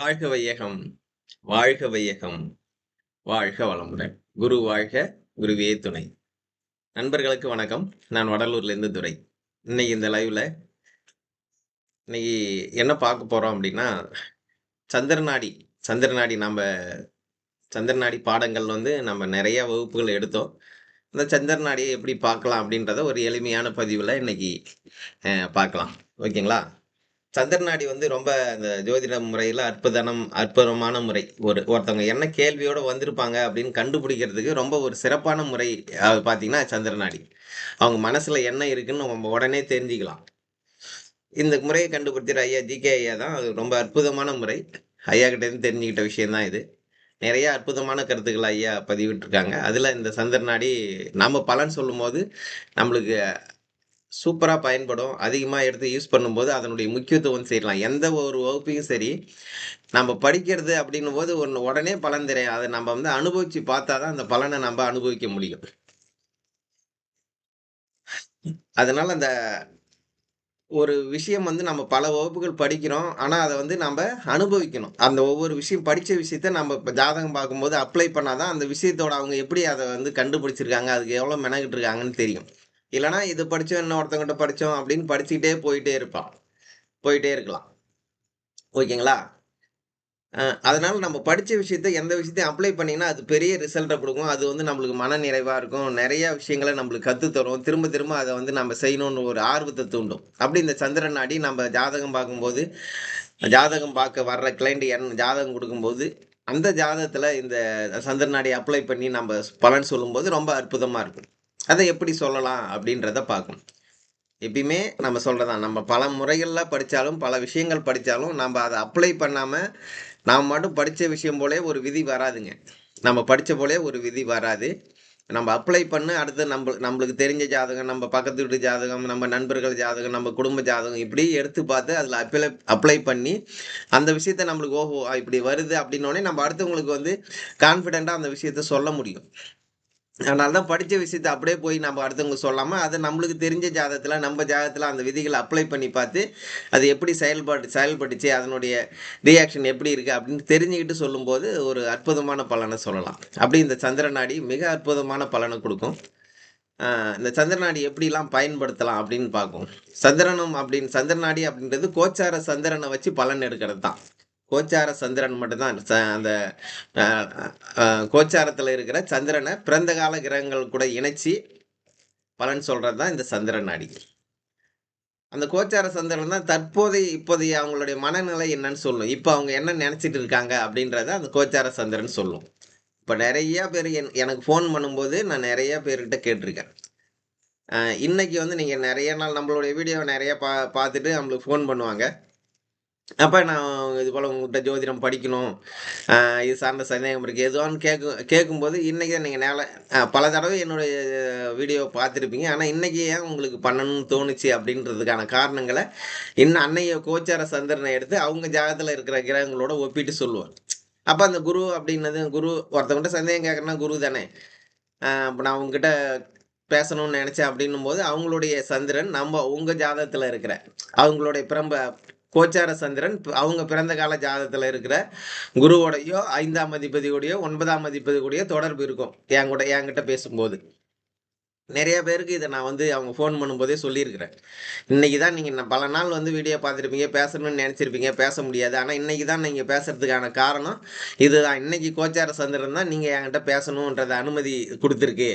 வாழ்க வையகம் வாழ்க வையகம் வாழ்க வளமுடன். குரு வாழ்க குருவே துணை. நண்பர்களுக்கு வணக்கம். நான் வடலூர்லேருந்து துரை. இன்னைக்கு இந்த லைவ்ல இன்னைக்கு என்ன பார்க்க போறோம் அப்படின்னா சந்திரநாடி சந்திரநாடி நம்ம சந்திரநாடி பாடங்கள் வந்து நம்ம நிறைய வகுப்புகள் எடுத்தோம். இந்த சந்திரநாடியை எப்படி பார்க்கலாம் அப்படின்றத ஒரு எளிமையான பதிவில் இன்னைக்கு பார்க்கலாம். ஓகேங்களா? சந்திரநாடி வந்து ரொம்ப அந்த ஜோதிட முறையில் அற்புதனம் அற்புதமான முறை. ஒரு ஒருத்தவங்க என்ன கேள்வியோடு வந்திருப்பாங்க அப்படின்னு கண்டுபிடிக்கிறதுக்கு ரொம்ப ஒரு சிறப்பான முறை அது பார்த்தீங்கன்னா சந்திரநாடி. அவங்க மனசில் என்ன இருக்குன்னு நம்ம உடனே தெரிஞ்சுக்கலாம். இந்த முறையை கண்டுபிடிச்சிற ஐயா ஜிகே ஐயா தான் அது ரொம்ப அற்புதமான முறை. ஐயா கிட்டேருந்து தெரிஞ்சுக்கிட்ட விஷயம் தான் இது. நிறைய அற்புதமான கருத்துக்கள் ஐயா பதிவிட்டிருக்காங்க. அதில் இந்த சந்திரநாடி நம்ம பலன் சொல்லும்போது நம்மளுக்கு சூப்பராக பயன்படும். அதிகமாக எடுத்து யூஸ் பண்ணும்போது அதனுடைய முக்கியத்துவம் செய்யலாம் எந்த ஒரு வகுப்பையும் சரி நம்ம படிக்கிறது அப்படின்னும் போது ஒன்று உடனே பலன் தெரியும் அதை நம்ம வந்து அனுபவித்து பார்த்தா தான் அந்த பலனை நம்ம அனுபவிக்க முடியும். அதனால் அந்த ஒரு விஷயம் வந்து நம்ம பல வகுப்புகள் படிக்கிறோம். ஆனால் அதை வந்து நம்ம அனுபவிக்கணும். அந்த ஒவ்வொரு விஷயம் படித்த விஷயத்த நம்ம இப்போ ஜாதகம் பார்க்கும்போது அப்ளை பண்ணாதான் அந்த விஷயத்தோட அவங்க எப்படி அதை வந்து கண்டுபிடிச்சிருக்காங்க அதுக்கு எவ்வளோ மெனக்கிட்டு இருக்காங்கன்னு தெரியும். இல்லைனா இது படித்தோம் இன்னொருத்தவங்கிட்ட படித்தோம் அப்படின்னு படிச்சுக்கிட்டே போயிட்டே இருப்பான். போயிட்டே இருக்கலாம். ஓகேங்களா? அதனால நம்ம படித்த விஷயத்த எந்த விஷயத்தையும் அப்ளை பண்ணிங்கன்னா அது பெரிய ரிசல்ட்டை கொடுக்கும். அது வந்து நம்மளுக்கு மன நிறைவாக இருக்கும். நிறைய விஷயங்களை நம்மளுக்கு கற்றுத் தரும். திரும்ப திரும்ப அதை வந்து நம்ம செய்யணும்னு ஒரு ஆர்வத்தை தூண்டும். அப்படி இந்த சந்திரன் நாடி நம்ம ஜாதகம் பார்க்கும்போது ஜாதகம் பார்க்க வர்ற கிளைண்ட் என் ஜாதகம் கொடுக்கும்போது அந்த ஜாதகத்தில் இந்த சந்திரன் நாடி அப்ளை பண்ணி நம்ம பலன் சொல்லும்போது ரொம்ப அற்புதமாக இருக்கும். அதை எப்படி சொல்லலாம் அப்படின்றத பார்க்கணும். எப்பயுமே நம்ம சொல்கிறதான் நம்ம பல முறைகளில் படித்தாலும் பல விஷயங்கள் படித்தாலும் நம்ம அதை அப்ளை பண்ணாமல் நாம் மட்டும் படித்த விஷயம் போலே ஒரு விதி வராதுங்க. நம்ம படித்த போலே ஒரு விதி வராது. நம்ம அப்ளை பண்ண அடுத்து நம்ம நம்மளுக்கு தெரிஞ்ச ஜாதகம் நம்ம பக்கத்து வீட்டு ஜாதகம் நம்ம நண்பர்கள் ஜாதகம் நம்ம குடும்ப ஜாதகம் இப்படி எடுத்து பார்த்து அதில் அப்ளை அப்ளை பண்ணி அந்த விஷயத்த நம்மளுக்கு ஓஹோ இப்படி வருது அப்படின்னோடனே நம்ம அடுத்தவங்களுக்கு வந்து கான்ஃபிடெண்ட்டாக அந்த விஷயத்த சொல்ல முடியும். அதனால தான் படித்த விஷயத்தை அப்படியே போய் நம்ம அடுத்தவங்க சொல்லாமல் அதை நம்மளுக்கு தெரிஞ்ச ஜாதகத்தில் நம்ம ஜாதகத்தில் அந்த விதிகளை அப்ளை பண்ணி பார்த்து அது எப்படி செயல்பாடு செயல்பட்டுச்சு அதனுடைய ரியாக்ஷன் எப்படி இருக்குது அப்படின்னு தெரிஞ்சுக்கிட்டு சொல்லும்போது ஒரு அற்புதமான பலனை சொல்லலாம். அப்படி இந்த சந்திரநாடி மிக அற்புதமான பலனை கொடுக்கும். இந்த சந்திரநாடி எப்படிலாம் பயன்படுத்தலாம் அப்படின்னு பார்க்கும். சந்திரனம் அப்படின்னு சந்திரநாடி அப்படின்றது கோச்சார சந்திரனை வச்சு பலன் எடுக்கிறது தான் கோச்சார சந்திரன் மட்டும்தான். ச- அந்த கோச்சாரத்தில் இருக்கிற சந்திரனை பிறந்த கால கிரகங்கள் கூட இணைச்சி பலன் சொல்கிறது தான் இந்த சந்திரன் நாடிகள் அந்த கோச்சார சந்திரன் தான் தற்போதைய இப்போதைய அவங்களுடைய மனநிலை என்னன்னு சொல்லும். இப்போ அவங்க என்ன நினச்சிட்டு இருக்காங்க அப்படின்றத அந்த கோச்சார சந்திரன் சொல்லும். இப்போ நிறையா பேர் என் எனக்கு ஃபோன் பண்ணும்போது நான் நிறையா பேர்கிட்ட கேட்டிருக்கேன். இன்றைக்கி இன்னைக்கு வந்து நீங்கள் நிறைய நாள் நம்மளுடைய வீடியோ நிறையா பா பார்த்துட்டு நம்மளுக்கு ஃபோன் பண்ணுவாங்க. அப்போ நான் இது போல் உங்கள்கிட்ட ஜோதிடம் படிக்கணும். இது சார்ந்த சந்தேகம் இருக்குது எதுவான்னு கேட்கும் கேட்கும்போது இன்றைக்கி தான் நீங்கள் நேர பல தடவை என்னுடைய வீடியோ பார்த்துருப்பீங்க. ஆனால் இன்றைக்கி ஏன் உங்களுக்கு பண்ணணும்னு தோணுச்சு அப்படின்றதுக்கான காரணங்களை இன்னும் அன்னைய கோச்சார சந்திரனை எடுத்து அவங்க ஜாகத்தில் இருக்கிற கிரகங்களோட ஒப்பிட்டு சொல்லுவார். அப்போ அந்த குரு அப்படின்னது குரு ஒருத்தவங்கிட்ட சந்தேகம் கேட்குறேன்னா குரு தானே. இப்போ நான் உங்ககிட்ட பேசணும்னு நினச்சேன் அப்படின்னும் போது அவங்களுடைய சந்திரன் நம்ம உங்கள் ஜாதகத்தில் இருக்கிற அவங்களுடைய பிறம்ப கோச்சார சந்திரன் அவங்க பிறந்த கால ஜாதகத்தில் இருக்கிற குருவோடையோ ஐந்தாம் அதிபதியோடையோ ஒன்பதாம் அதிபதியோடையோ தொடர்பு இருக்கும். என் கூட என்கிட்ட பேசும்போது. நிறைய பேருக்கு இதை நான் வந்து அவங்க ஃபோன் பண்ணும்போதே சொல்லியிருக்கிறேன். இன்றைக்கி தான் நீங்கள் பல நாள் வந்து வீடியோ பார்த்துருப்பீங்க பேசணும்னு நினச்சிருப்பீங்க பேச முடியாது. ஆனால் இன்றைக்கி தான் நீங்கள் பேசுகிறதுக்கான காரணம் இதுதான். இன்றைக்கி கோச்சார சந்திரன் தான் நீங்கள் என்கிட்ட பேசணுன்றதை அனுமதி கொடுத்துருக்கு.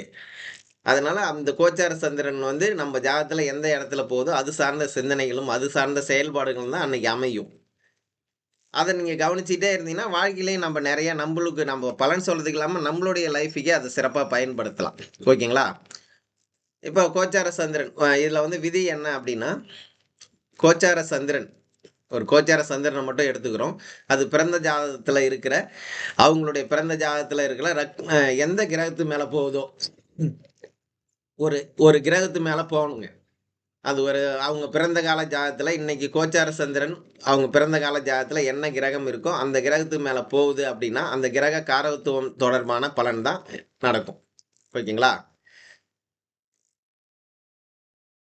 அதனால் அந்த கோச்சார சந்திரன் வந்து நம்ம ஜாதகத்தில் எந்த இடத்துல போகுதோ அது சார்ந்த சிந்தனைகளும் அது சார்ந்த செயல்பாடுகளும் தான் அன்னைக்கு அமையும். அதை நீங்கள் கவனிச்சிட்டே இருந்தீங்கன்னா வாழ்க்கையிலையும் நம்ம நிறையா நம்மளுக்கு நம்ம பலன் சொல்கிறதுக்கு இல்லாமல் நம்மளுடைய லைஃபுக்கே அதை சிறப்பாக பயன்படுத்தலாம். ஓகேங்களா? இப்போ கோச்சார சந்திரன் இதில் வந்து விதி என்ன அப்படின்னா கோச்சார சந்திரன் ஒரு கோச்சார சந்திரனை மட்டும் எடுத்துக்கிறோம். அது பிறந்த ஜாதகத்தில் இருக்கிற அவங்களுடைய பிறந்த ஜாதகத்தில் இருக்கிற ரக் எந்த கிரகத்து மேலே போகுதோ ஒரு ஒரு கிரகத்து மேலே போகணுங்க. அது ஒரு அவங்க பிறந்த கால ஜாதகத்தில் இன்னைக்கு கோச்சார சந்திரன் அவங்க பிறந்த கால ஜாதகத்தில் என்ன கிரகம் இருக்கோ அந்த கிரகத்துக்கு மேலே போகுது அப்படின்னா அந்த கிரக காரகத்துவம் தொடர்பான பலன் தான் நடக்கும். ஓகேங்களா?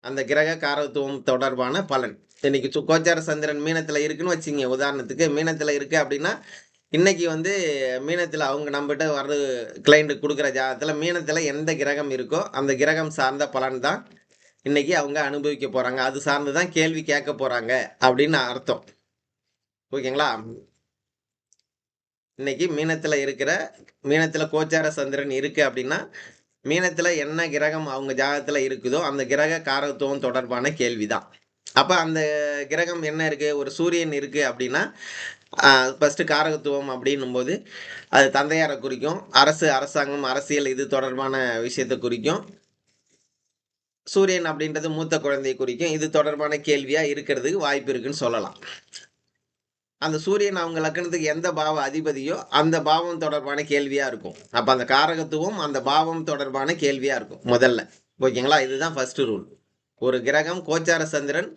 அந்த கிரக காரத்துவம் தொடர்பான பலன். இன்னைக்கு சு- கோச்சார சந்திரன் மீனத்தில் இருக்குன்னு வச்சுங்க உதாரணத்துக்கு மீனத்தில் இருக்கு அப்படின்னா இன்னைக்கு வந்து மீனத்தில் அவங்க நம்மகிட்ட வர்ற கிளைண்ட் கொடுக்குற ஜாதகத்தில் மீனத்தில் எந்த கிரகம் இருக்கோ அந்த கிரகம் சார்ந்த பலன் தான் இன்னைக்கு அவங்க அனுபவிக்க போகிறாங்க அது சார்ந்து தான் கேள்வி கேட்க போகிறாங்க அப்படின்னு அர்த்தம். ஓகேங்களா? இன்னைக்கு மீனத்தில் இருக்கிற மீனத்தில் கோச்சார சந்திரன் இருக்கு அப்படின்னா மீனத்தில் என்ன கிரகம் அவங்க ஜாதகத்தில் இருக்குதோ அந்த கிரக காரத்துவம் தொடர்பான கேள்வி தான் அப்போ அந்த கிரகம் என்ன இருக்கு? ஒரு சூரியன் இருக்கு அப்படின்னா ஃபஸ்ட்டு காரகத்துவம் அப்படின்னும் போது அது தந்தையாரை குறிக்கும் அரசு அரசாங்கம் அரசியல் இது தொடர்பான விஷயத்தை குறிக்கும். சூரியன் அப்படின்றது மூத்த குழந்தையை குறிக்கும். இது தொடர்பான கேள்வியாக இருக்கிறதுக்கு வாய்ப்பு இருக்குன்னு சொல்லலாம். அந்த சூரியன் அவங்க லக்கணத்துக்கு எந்த பாவ அதிபதியோ அந்த பாவம் தொடர்பான கேள்வியாக இருக்கும். அப்போ அந்த காரகத்துவம் அந்த பாவம் தொடர்பான கேள்வியாக இருக்கும் முதல்ல. ஓகேங்களா? இதுதான் ஃபஸ்ட்டு ரூல் ஒரு கிரகம் கோச்சார சந்திரன்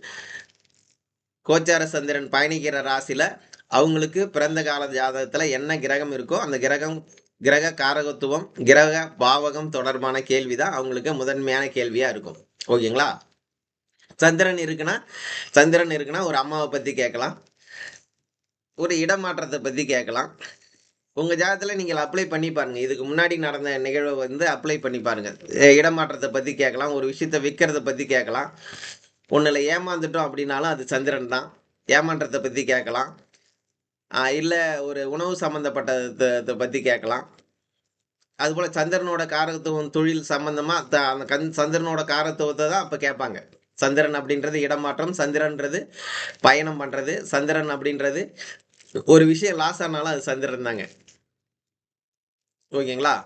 கோச்சார சந்திரன் பயணிக்கிற ராசியில் அவங்களுக்கு பிறந்த கால ஜாதகத்தில் என்ன கிரகம் இருக்கோ அந்த கிரகம் கிரக காரகத்துவம் கிரக பாவகம் தொடர்பான கேள்வி தான் அவங்களுக்கு முதன்மையான கேள்வியாக இருக்கும். ஓகேங்களா? சந்திரன் இருக்குன்னா சந்திரன் இருக்குன்னா ஒரு அம்மாவை பற்றி கேட்கலாம். ஒரு இடமாற்றத்தை பற்றி கேட்கலாம். உங்கள் ஜாதகத்தில் நீங்கள் அப்ளை பண்ணி பாருங்கள் இதுக்கு முன்னாடி நடந்த நிகழ்வை வந்து அப்ளை பண்ணி பாருங்கள் இடமாற்றத்தை பற்றி கேட்கலாம். ஒரு விஷயத்தை விற்கிறத பற்றி கேட்கலாம். ஒன்றில் ஏமாந்துட்டோம் அப்படின்னாலும் அது சந்திரன் தான். ஏமாற்றத்தை பற்றி கேட்கலாம். இல்ல ஒரு உணவு சம்பந்தப்பட்டதை பத்தி கேட்கலாம். அதுபோல சந்திரனோட காரகத்துவம் தொழில் சம்மந்தமாக த- அந்த கண் சந்திரனோட காரத்துவத்தை தான் அப்ப கேட்பாங்க. சந்திரன் அப்படின்றது இடமாற்றம் சந்திரன்றது பயணம் பண்றது சந்திரன் அப்படின்றது ஒரு விஷயம் லாஸ் ஆனாலும் அது சந்திரன் தாங்க. ஓகேங்களா?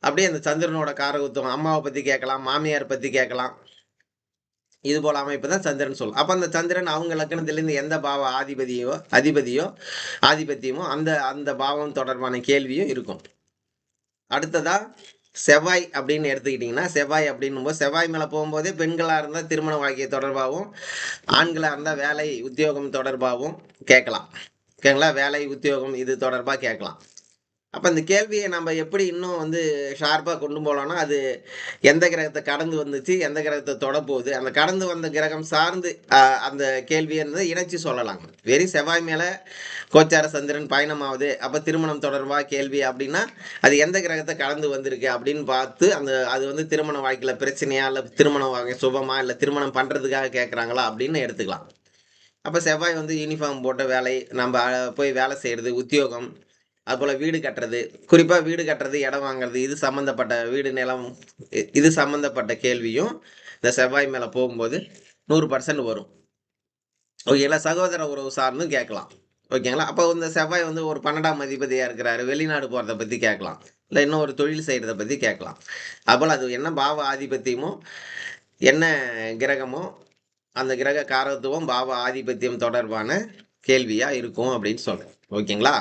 அப்படியே அந்த சந்திரனோட காரகத்துவம் அம்மாவை பத்தி கேட்கலாம் மாமியார் பத்தி கேட்கலாம். இது போல அமைப்பு தான் சந்திரன் சொல்லும். அப்ப அந்த சந்திரன் அவங்க லக்கணத்திலிருந்து எந்த பாவ ஆதிபதியோ அதிபதியோ ஆதிபத்தியமோ அந்த அந்த பாவம் தொடர்பான கேள்வியும் இருக்கும். அடுத்ததா செவ்வாய் அப்படின்னு எடுத்துக்கிட்டிங்கன்னா செவ்வாய் அப்படின்னும் போது செவ்வாய் மேலே போகும்போதே பெண்களாக இருந்தால் திருமண வாழ்க்கை தொடர்பாகவும் ஆண்களாக இருந்தால் வேலை உத்தியோகம் தொடர்பாகவும் கேட்கலாம். ஓகேங்களா வேலை உத்தியோகம் இது தொடர்பாக கேட்கலாம். அப்போ இந்த கேள்வியை நம்ம எப்படி இன்னும் வந்து ஷார்ப்பாக கொண்டு போகலாம்னா அது எந்த கிரகத்தை கடந்து வந்துச்சு எந்த கிரகத்தை தொடப்போகுது அந்த கடந்து வந்த கிரகம் சார்ந்து அந்த கேள்வியை வந்து இணைச்சி சொல்லலாங்க வெறும் செவ்வாய் மேலே கோச்சார சந்திரன் பயணமாகுது அப்போ திருமணம் தொடர்பாக கேள்வி அப்படின்னா அது எந்த கிரகத்தை கடந்து வந்திருக்கு அப்படின்னு பார்த்து அந்த அது வந்து திருமண வாழ்க்கையில் பிரச்சனையா இல்லை திருமண வாழ்க்கை சுபமா இல்லை திருமணம் பண்ணுறதுக்காக கேட்குறாங்களா அப்படின்னு எடுத்துக்கலாம். அப்போ செவ்வாய் வந்து யூனிஃபார்ம் போட்ட வேலை நம்ம போய் வேலை செய்கிறது உத்தியோகம் அதுபோல் வீடு கட்டுறது குறிப்பாக வீடு கட்டுறது இடம் வாங்குறது இது சம்மந்தப்பட்ட வீடு நிலம் இது சம்மந்தப்பட்ட கேள்வியும் இந்த செவ்வாய் மேலே போகும்போது நூறு பர்சன்ட் வரும். ஓகேங்களா சகோதர உறவு சார்ந்தும் கேட்கலாம். ஓகேங்களா அப்போ இந்த செவ்வாய் வந்து ஒரு பன்னெண்டாம் அதிபதியாக இருக்கிறாரு வெளிநாடு போகிறத பற்றி கேட்கலாம். இல்லை இன்னும் ஒரு தொழில் செய்கிறத பற்றி கேட்கலாம். அப்போல் அது என்ன பாவ ஆதிபத்தியமோ என்ன கிரகமோ அந்த கிரக காரத்துவம் பாவ ஆதிபத்தியம் தொடர்பான கேள்வியாக இருக்கும் அப்படின்னு சொல்கிறேன் ஓகேங்களா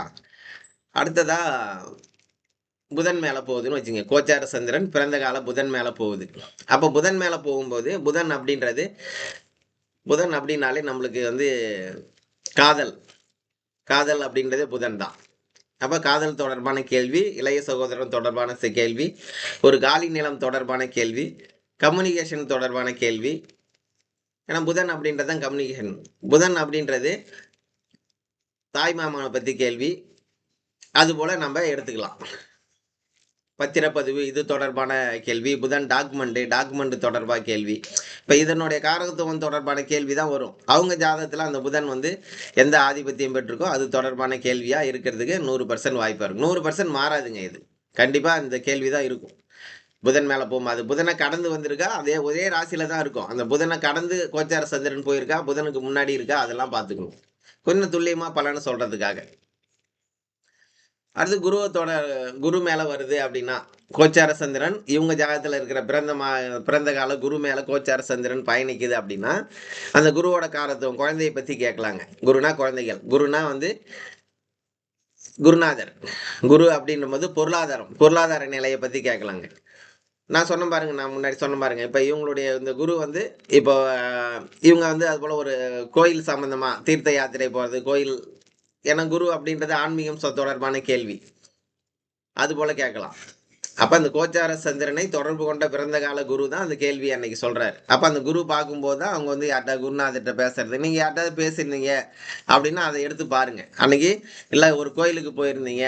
அடுத்ததா புதன் மேலே போகுதுன்னு வச்சுங்க கோச்சார சந்திரன் பிறந்த கால புதன் மேலே போகுது. அப்போ புதன் மேலே போகும்போது புதன் அப்படின்றது புதன் அப்படின்னாலே நம்மளுக்கு வந்து காதல். காதல் அப்படின்றதே புதன் தான். அப்போ காதல் தொடர்பான கேள்வி இளைய சகோதரன் தொடர்பான கேள்வி ஒரு காலி நிலம் தொடர்பான கேள்வி கம்யூனிகேஷன் தொடர்பான கேள்வி. ஏன்னா புதன் அப்படின்றது தான் கம்யூனிகேஷன். புதன் அப்படின்றது தாய் மாமனை பற்றி கேள்வி அதுபோல் நம்ம எடுத்துக்கலாம். பத்திரப்பதிவு இது தொடர்பான கேள்வி. புதன் டாக்குமெண்ட்டு டாக்குமெண்ட் தொடர்பாக கேள்வி. இப்போ இதனுடைய காரகத்துவம் தொடர்பான கேள்வி தான் வரும். அவங்க ஜாதகத்தில் அந்த புதன் வந்து எந்த ஆதிபத்தியம் பெற்றிருக்கோ அது தொடர்பான கேள்வியாக இருக்கிறதுக்கு நூறு பர்சன்ட் வாய்ப்பாக இருக்கும் நூறு பர்சன்ட் மாறாதுங்க இது. கண்டிப்பாக இந்த கேள்வி தான் இருக்கும். புதன் மேலே போகும் அது புதனை கடந்து வந்திருக்கா? அதே ஒரே ராசியில தான் இருக்கும். அந்த புதனை கடந்து கோச்சார சந்திரன் போயிருக்கா? புதனுக்கு முன்னாடி இருக்கா? அதெல்லாம் பார்த்துக்கணும். கொஞ்சம் துல்லியமாக பலன்னு சொல்கிறதுக்காக அடுத்து குருவத்தோட குரு மேலே வருது அப்படின்னா கோச்சார சந்திரன் இவங்க ஜாகத்தில் இருக்கிற பிறந்த மா பிறந்த கால குரு மேலே கோச்சார சந்திரன் பயணிக்குது அப்படின்னா அந்த குருவோட காரத்துவம் குழந்தையை பற்றி கேட்கலாங்க. குருனா குழந்தைகள். குருனா வந்து குருநாதர். குரு அப்படின்னும்போது பொருளாதாரம். பொருளாதார நிலையை பற்றி கேட்கலாங்க. நான் சொன்ன பாருங்க நான் முன்னாடி சொன்ன பாருங்க. இப்போ இவங்களுடைய இந்த குரு வந்து இப்போ இவங்க வந்து அதுபோல் ஒரு கோயில் சம்மந்தமாக தீர்த்த யாத்திரை போகிறது கோயில் ஏன்னா குரு அப்படின்றது ஆன்மீகம் தொடர்பான கேள்வி. அது போல கேட்கலாம். அப்ப அந்த கோச்சார சந்திரனை தொடர்பு கொண்ட பிறந்த கால குரு தான் அந்த கேள்வி அன்னைக்கு சொல்றாரு. அப்ப அந்த குரு பார்க்கும்போது தான் அவங்க வந்து யார்ட்டா குருநாதர்கிட்ட பேசுறது நீங்க யார்ட்டாவது பேசியிருந்தீங்க? அப்படின்னா அதை எடுத்து பாருங்க. அன்னைக்கு இல்ல ஒரு கோயிலுக்கு போயிருந்தீங்க.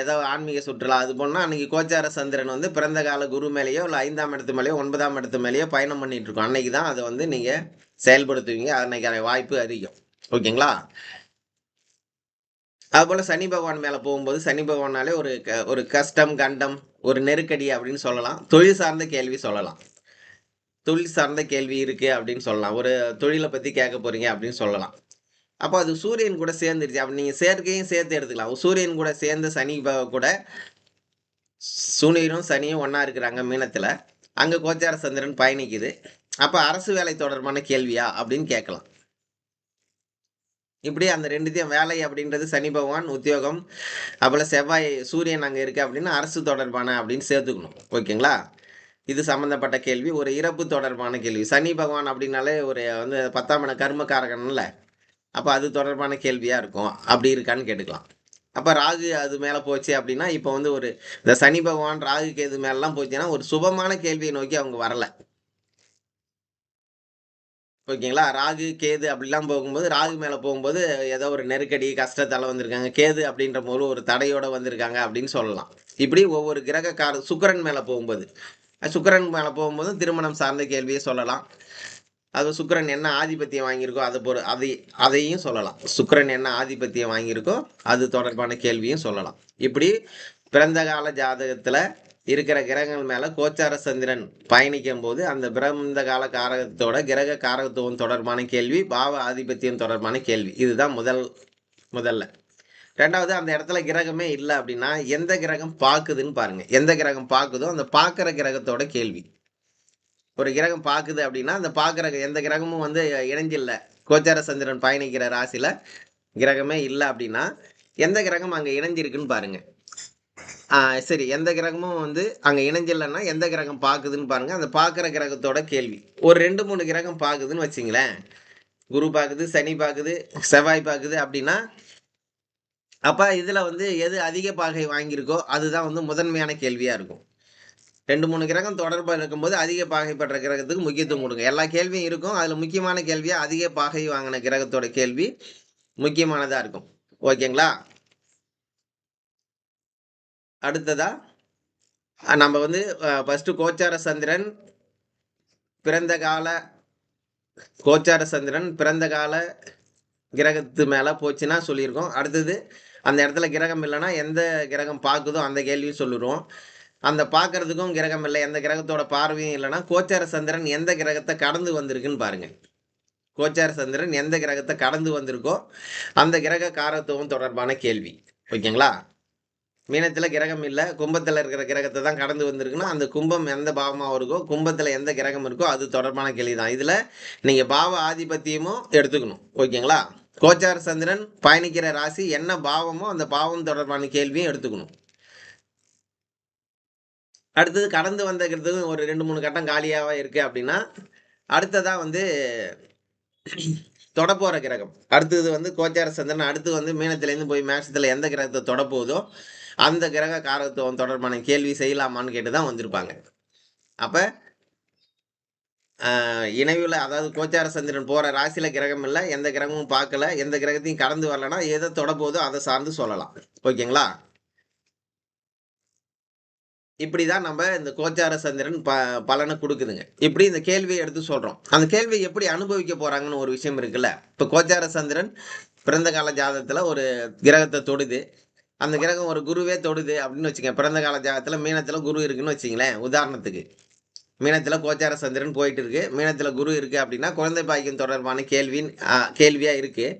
ஏதோ ஆன்மீக சுற்றுலா அது போனால் அன்னைக்கு கோச்சார சந்திரன் வந்து பிறந்த கால குரு மேலேயோ இல்லை ஐந்தாம் இடத்து மேலேயோ ஒன்பதாம் இடத்து மேலேயோ பயணம் பண்ணிட்டு இருக்கோம். அன்னைக்கு தான் அதை வந்து நீங்க செயல்படுத்துவீங்க. அன்னைக்கான வாய்ப்பு அதிகம். ஓகேங்களா? அதுபோல் சனி பகவான் மேலே போகும்போது சனி பகவானாலே ஒரு க- ஒரு கஷ்டம் கண்டம் ஒரு நெருக்கடி அப்படின்னு சொல்லலாம். தொழில் சார்ந்த கேள்வி சொல்லலாம். தொழில் சார்ந்த கேள்வி இருக்குது அப்படின்னு சொல்லலாம். ஒரு தொழிலை பற்றி கேட்க போகிறீங்க அப்படின்னு சொல்லலாம். அப்போ அது சூரியன் கூட சேர்ந்துருச்சு. அப்போ நீங்கள் சேர்க்கையும் சேர்த்து எடுத்துக்கலாம். சூரியன் கூட சேர்ந்த சனி கூட சூரியனும் சனியும் ஒன்றா இருக்கிறாங்க மீனத்தில். அங்கே கோச்சார சந்திரன் பயணிக்குது. அப்போ அரசு வேலை தொடர்பான கேள்வியா அப்படின்னு கேட்கலாம். இப்படி அந்த ரெண்டுத்தையும் வேலை அப்படின்றது சனி பகவான் உத்தியோகம் அப்புறம் செவ்வாய் சூரியன் அங்கே இருக்குது அப்படின்னு அரசு தொடர்பான அப்படின்னு சேர்த்துக்கணும். ஓகேங்களா? இது சம்மந்தப்பட்ட கேள்வி. ஒரு இறப்பு தொடர்பான கேள்வி. சனி பகவான் அப்படின்னாலே ஒரு வந்து பத்தாம் இட கர்மகாரகன்ல அப்போ அது தொடர்பான கேள்வியாக இருக்கும். அப்படி இருக்கான்னு கேட்டுக்கலாம். அப்போ ராகு அது மேலே போச்சு அப்படின்னா இப்போ வந்து ஒரு இந்த சனி பகவான் ராகு கேது மேலெலாம் போச்சுன்னா ஒரு சுபமான கேள்வியை நோக்கி அவங்க வரல. ஓகேங்களா? ராகு கேது அப்படிலாம் போகும்போது ராகு மேலே போகும்போது ஏதோ ஒரு நெருக்கடி கஷ்டத்தால் வந்திருக்காங்க. கேது அப்படின்ற போது ஒரு தடையோடு வந்திருக்காங்க அப்படின்னு சொல்லலாம். இப்படி ஒவ்வொரு கிரக கார சுக்கிரன் மேலே போகும்போது. சுக்கரன் சுக்கிரன் மேலே போகும்போது திருமணம் சார்ந்த கேள்வியை சொல்லலாம். அது சுக்கரன் என்ன ஆதிபத்தியம் வாங்கியிருக்கோ அதை பொறு அதை அதையும் சொல்லலாம். சுக்கிரன் என்ன ஆதிபத்தியம் வாங்கியிருக்கோ அது தொடர்பான கேள்வியும் சொல்லலாம். இப்படி பிறந்த கால ஜாதகத்தில் இருக்கிற கிரகங்கள் மேலே கோச்சார சந்திரன் பயணிக்கும் போது அந்த பிரம்மந்த கால காரகத்தோட கிரக காரகத்துவம் தொடர்பான கேள்வி பாவ ஆதிபத்தியம் தொடர்பான கேள்வி. இதுதான் முதல் முதல்ல. ரெண்டாவது அந்த இடத்துல கிரகமே இல்லை அப்படின்னா எந்த கிரகம் பார்க்குதுன்னு பாருங்கள் எந்த கிரகம் பார்க்குதோ அந்த பார்க்குற கிரகத்தோட கேள்வி. ஒரு கிரகம் பார்க்குது அப்படின்னா அந்த பார்க்குற எந்த கிரகமும் வந்து இணைஞ்சில்ல. கோச்சார சந்திரன் பயணிக்கிற ராசியில் கிரகமே இல்லை அப்படின்னா எந்த கிரகம் அங்கே இணைஞ்சிருக்குன்னு பாருங்கள் சரி. எந்த கிரகமும் வந்து அங்கே இணைஞ்சில்லைன்னா எந்த கிரகம் பார்க்குதுன்னு பாருங்கள் அந்த பார்க்குற கிரகத்தோட கேள்வி. ஒரு ரெண்டு மூணு கிரகம் பார்க்குதுன்னு வச்சிங்களேன். குரு பார்க்குது சனி பார்க்குது செவ்வாய் பார்க்குது அப்படின்னா அப்போ இதில் வந்து எது அதிக பாகை வாங்கியிருக்கோ அதுதான் வந்து முதன்மையான கேள்வியாக இருக்கும். ரெண்டு மூணு கிரகம் தொடர்பாக இருக்கும்போது அதிக பாகைப்படுற கிரகத்துக்கு முக்கியத்துவம் கொடுங்க. எல்லா கேள்வியும் இருக்கும். அதில் முக்கியமான கேள்வியாக அதிக பாகை வாங்கின கிரகத்தோட கேள்வி முக்கியமானதாக இருக்கும். ஓகேங்களா? அடுத்ததா? நம்ம வந்து ஃபஸ்ட்டு கோச்சார சந்திரன் பிறந்த கால கோச்சார சந்திரன் பிறந்த கால கிரகத்து மேலே போச்சுன்னா சொல்லியிருக்கோம். அடுத்தது அந்த இடத்துல கிரகம் இல்லைன்னா எந்த கிரகம் பார்க்குதோ அந்த கேள்வியும் சொல்லிடுவோம். அந்த பார்க்கறதுக்கும் கிரகம் இல்லை எந்த கிரகத்தோட பார்வையும் இல்லைன்னா கோச்சார சந்திரன் எந்த கிரகத்தை கடந்து வந்திருக்குன்னு பாருங்கள் கோச்சார சந்திரன் எந்த கிரகத்தை கடந்து வந்திருக்கோ அந்த கிரக காரத்துவம் தொடர்பான கேள்வி. ஓகேங்களா? மீனத்தில் கிரகம் இல்லை. கும்பத்தில் இருக்கிற கிரகத்தை தான் கடந்து வந்திருக்குன்னா அந்த கும்பம் எந்த பாவமாக இருக்கோ கும்பத்தில் எந்த கிரகம் இருக்கோ அது தொடர்பான கேள்வி தான் இதில் நீங்கள் பாவ ஆதிபத்தியமும் எடுத்துக்கணும். ஓகேங்களா? கோச்சார சந்திரன் பயணிக்கிற ராசி என்ன பாவமோ அந்த பாவம் தொடர்பான கேள்வியும் எடுத்துக்கணும். அடுத்தது கடந்து வந்ததுக்கு ஒரு ரெண்டு மூணு கட்டம் காலியாகவே இருக்குது அப்படின்னா அடுத்ததா வந்து தொடப்போகிற கிரகம். அடுத்தது வந்து கோச்சார சந்திரன் அடுத்து வந்து மீனத்துலேருந்து போய் மேட்சத்தில் எந்த கிரகத்தை தொடப்போகுதோ அந்த கிரக காரகத்துவம் தொடர்பான கேள்வி செய்யலாமான்னு கேட்டு தான் வந்திருப்பாங்க. அப்போ இணைவில் அதாவது கோச்சார சந்திரன் போகிற ராசியில் கிரகம் இல்லை எந்த கிரகமும் பார்க்கல எந்த கிரகத்தையும் கடந்து வரலன்னா எதை தொடப்போதோ அதை சார்ந்து சொல்லலாம். ஓகேங்களா? இப்படி தான் நம்ம இந்த கோச்சார சந்திரன் ப பலனை கொடுக்குதுங்க. இப்படி இந்த கேள்வியை எடுத்து சொல்கிறோம் அந்த கேள்வியை எப்படி அனுபவிக்க போகிறாங்கன்னு ஒரு விஷயம் இருக்குல்ல. இப்போ கோச்சார சந்திரன் பிறந்த கால ஜாதகத்தில் ஒரு கிரகத்தை தொடுது. அந்த கிரகம் ஒரு குருவே தொடுது அப்படின்னு வச்சுங்க பிறந்த கால ஜாகத்தில் மீனத்தில் குரு இருக்குன்னு வச்சிங்களேன் உதாரணத்துக்கு. மீனத்தில் கோச்சார சந்திரன் போயிட்டு இருக்கு. மீனத்தில் குரு இருக்குது அப்படின்னா குழந்தை பாக்கியம் தொடர்பான கேள்வி கேள்வியாக இருக்குது